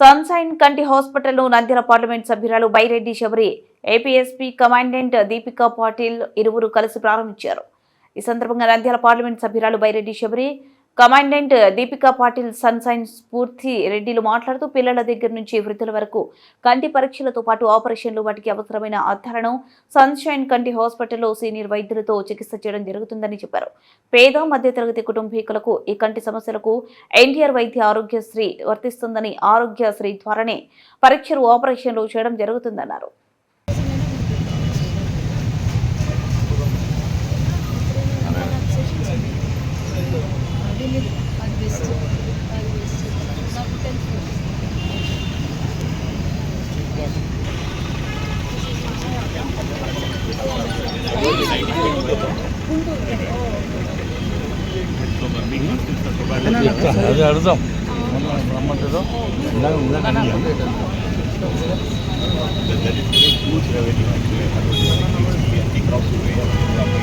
Sunshine కంటి హాస్పిటల్లో Nandyal parliament సభ్యురాలు బైరెడ్డి శబరి ఏపీఎస్పీ కమాండెంట్ దీపికా పాటిల్ ఇరువురు కలిసి ప్రారంభించారు. ఈ సందర్భంగా నంద్యాల పార్లమెంట్ సభ్యురాలు బైరెడ్డి శబరి కమాండెంట్ దీపికా పాటిల్ సన్సైన్ స్ఫూర్తి రెడ్డిలు మాట్లాడుతూ పిల్లల దగ్గర నుంచి వృద్ధుల వరకు కంటి పరీక్షలతో పాటు ఆపరేషన్లు వాటికి అవసరమైన అద్దాలను సన్షైన్ కంటి హాస్పిటల్లో సీనియర్ వైద్యులతో చికిత్స చేయడం జరుగుతుందని చెప్పారు. పేద మధ్యతరగతి కుటుంబీకులకు ఈ కంటి సమస్యలకు ఎన్టీఆర్ వైద్య ఆరోగ్యశ్రీ వర్తిస్తుందని ఆరోగ్యశ్రీ ద్వారానే పరీక్షలు ఆపరేషన్లు చేయడం జరుగుతుందన్నారు అది బెస్ట్ అది బెస్ట్ నాకు తెలుసు అదే అడుగుదాం రమ్మంటుందో ఇందాక ఇందాక అడిగాను.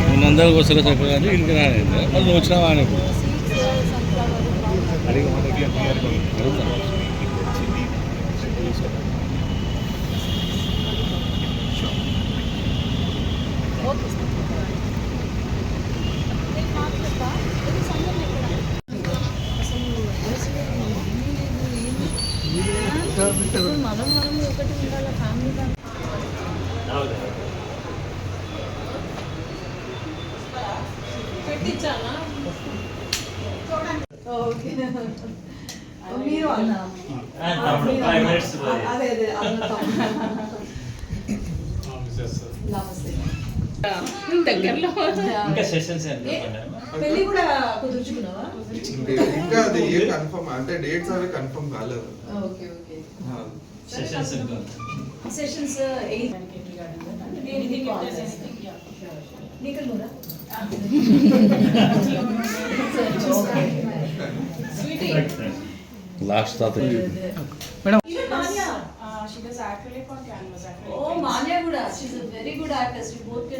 ముందందరూ వస్తారు చక్కగా ఇంటికి రాలేదు. మళ్ళీ వచ్చినా వాడిని సీడ్స్ ఓకే నేను మాట్లాడతా ఇది సంగతి ఎక్కడ అసలు అసలు ఏమీ లేదు, ఏమీ మనం మనం ఒకటి ఉండాలి ఫ్యామిలీ పెట్టించాలా ఓకే మీరు అన్నా. అదే అదే అన్నతాం నమస్తే. దగ్గరలో. ఇంకా సెషన్స్ పెళ్ళి కూడా కుదుర్చుకున్నావా? ఇంకా అది ఏ కన్ఫర్మ్ అంటే డేట్స్ అవి కన్ఫర్మ్ కాలేదు. Okay okay. Sessions sessions last తాత she does acrylic on canvas. Acrylic ఓ paints. కూడా she's good artist you both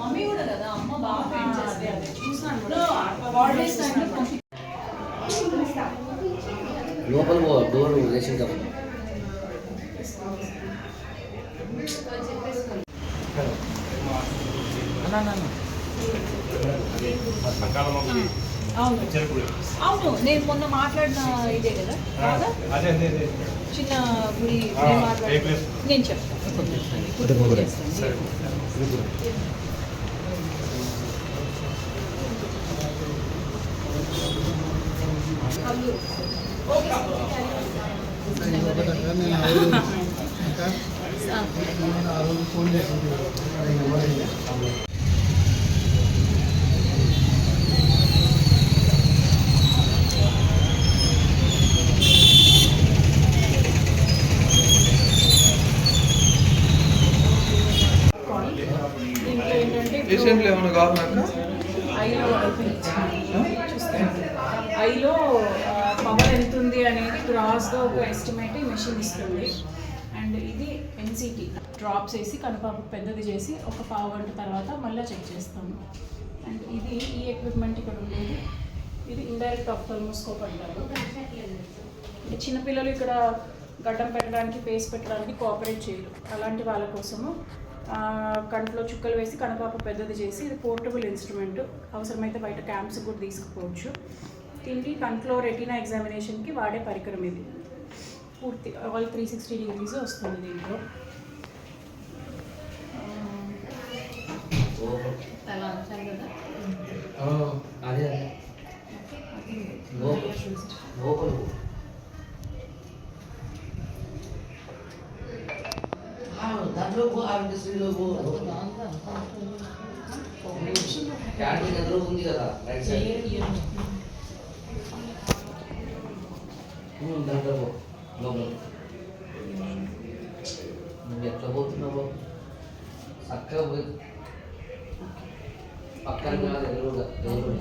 mummy కూడా కదా అమ్మ బాగా పెయింట్ అదే లోపల పో డోర్ రేషన్ కప్ అన్న అవును. నేను మొన్న మాట్లాడిన ఇదే కదా? చిన్న గుడి నేను చెప్తాను ఫోన్ చేస్తాను. ఏమైనా కావాలన్నా ఐలో చూస్తాను. ఐలో పవర్ ఎంత ఉంది అనేది క్రాస్గా ఒక ఎస్టిమేట్ ఈ మెషిన్ ఇస్తుంది. అండ్ ఇది ఎన్సిటి డ్రాప్స్ వేసి కనుపాపు పెద్దది చేసి ఒక పావు గంట తర్వాత మళ్ళీ చెక్ చేస్తాము. అండ్ ఇది ఈ ఎక్విప్మెంట్ ఇక్కడ ఉండేది. ఇది ఇండైరెక్ట్ ఆఫ్థల్మోస్కోప్ అంటారు. అంటే చిన్నపిల్లలు ఇక్కడ గడ్డం పెట్టడానికి పేస్ పెట్టడానికి కోఆపరేట్ చేయరు. అలాంటి వాళ్ళ కోసము కంట్లో చుక్కలు వేసి కనుపాప పెద్దది చేసి ఇది పోర్టబుల్ ఇన్స్ట్రుమెంట్. అవసరమైతే బయట క్యాంప్స్ కూడా తీసుకుపోవచ్చు. దీనికి కంట్లో రెటీనా ఎగ్జామినేషన్కి వాడే పరికరం ఇది. పూర్తి ఆల్ త్రీ సిక్స్టీ డిగ్రీస్ వస్తుంది దీంట్లో. అలా కదా? క్యాంటీన్ ఎదురు ఉంది కదా రైట్ సైడ్ ఉమ్, దాంట్లో పో లోపల నువ్వు ఎట్లా పోతున్నావు చక్కగా పోయి పక్కన కాదు ఎదురుగా ఎదురుగా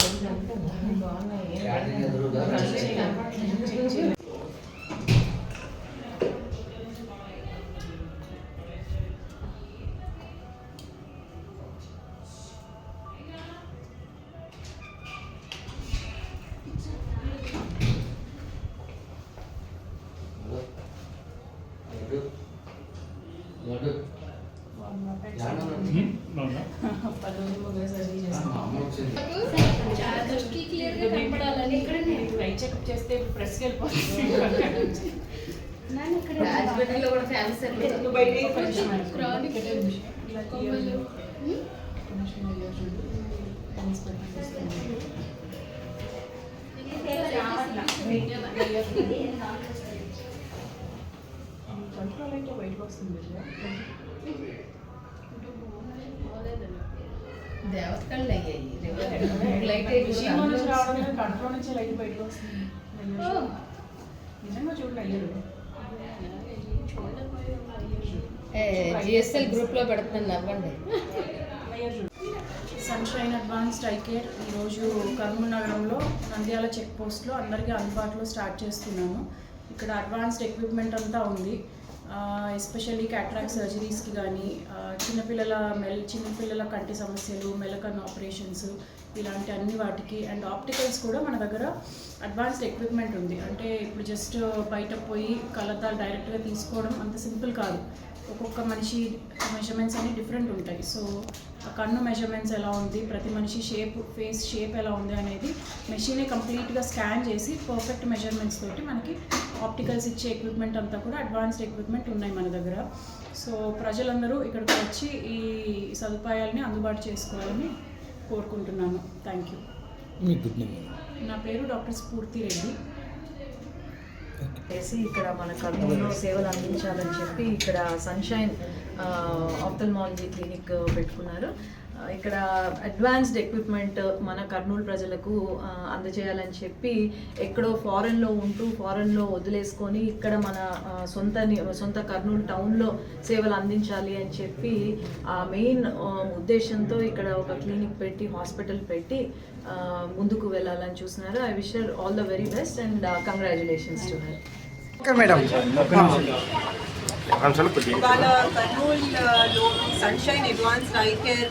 క్యాంటీన్ ఎదురుగా చెకప్ చేస్తే చూస్తాను. కంట్రోల్ అయితే బయటకు వస్తుంది బిడ్డ. దేవతకళ్ళు అయ్యాయి లైట్ విషయం నుంచి రావడం కంట్రోల్ నుంచి లైట్ బయటకు వస్తుంది. అయ్యో. నిజంగా చూడండి జిఎస్ఎల్ గ్రూప్లో పెడుతున్నాను నవ్వండి. సన్షైన్ అడ్వాన్స్డ్ ఐ కేర్ ఈరోజు కర్నూలు నగరంలో నంద్యాల చెక్ పోస్ట్లో అందరికీ అందుబాటులో స్టార్ట్ చేస్తున్నాము. ఇక్కడ అడ్వాన్స్డ్ ఎక్విప్మెంట్ అంతా ఉంది. ఎస్పెషల్లీ క్యాట్రాక్ సర్జరీస్కి కానీ చిన్నపిల్లల మెల్ చిన్నపిల్లల కంటి సమస్యలు మెలకన్ ఆపరేషన్స్ ఇలాంటి అన్ని వాటికి అండ్ ఆప్టికల్స్ కూడా మన దగ్గర అడ్వాన్స్డ్ ఎక్విప్మెంట్ ఉంది. అంటే ఇప్పుడు జస్ట్ బయట పోయి కళ్ళద్దాలు డైరెక్ట్గా తీసుకోవడం అంత సింపుల్ కాదు. ఒక్కొక్క మనిషి మెజర్మెంట్స్ అన్ని డిఫరెంట్ ఉంటాయి. సో ఆ కన్ను మెజర్మెంట్స్ ఎలా ఉంది? ప్రతి మనిషి షేప్ ఫేస్ షేప్ ఎలా ఉంది అనేది మెషినే కంప్లీట్గా స్కాన్ చేసి పర్ఫెక్ట్ మెజర్మెంట్స్ తోటి మనకి ఆప్టికల్స్ ఇచ్చే ఎక్విప్మెంట్ అంతా కూడా అడ్వాన్స్డ్ ఎక్విప్మెంట్ ఉన్నాయి మన దగ్గర. సో ప్రజలందరూ ఇక్కడికి వచ్చి ఈ సదుపాయాలని అందుబాటు చేసుకోవాలని కోరుకుంటున్నాను. థ్యాంక్ యూ నా పేరు డాక్టర్ స్ఫూర్తి రెడ్డి చేసి ఇక్కడ మన కర్నూలులో సేవలు అందించాలని చెప్పి ఇక్కడ సన్షైన్ ఆప్థల్మాలజీ క్లినిక్ పెట్టుకున్నారు. ఇక్కడ అడ్వాన్స్డ్ ఎక్విప్మెంట్ మన కర్నూలు ప్రజలకు అందజేయాలని చెప్పి ఎక్కడో ఫారెన్లో ఉంటూ ఫారెన్లో వదిలేసుకొని ఇక్కడ మన సొంత ని- సొంత కర్నూలు టౌన్లో సేవలు అందించాలి అని చెప్పి ఆ మెయిన్ ఉద్దేశంతో ఇక్కడ ఒక క్లినిక్ పెట్టి హాస్పిటల్ పెట్టి ముందుకు వెళ్ళాలని చూస్తున్నారు I wish all the very best and congratulations to her కర్నూలులో సన్షైన్ అడ్వాన్స్డ్ ఐ కేర్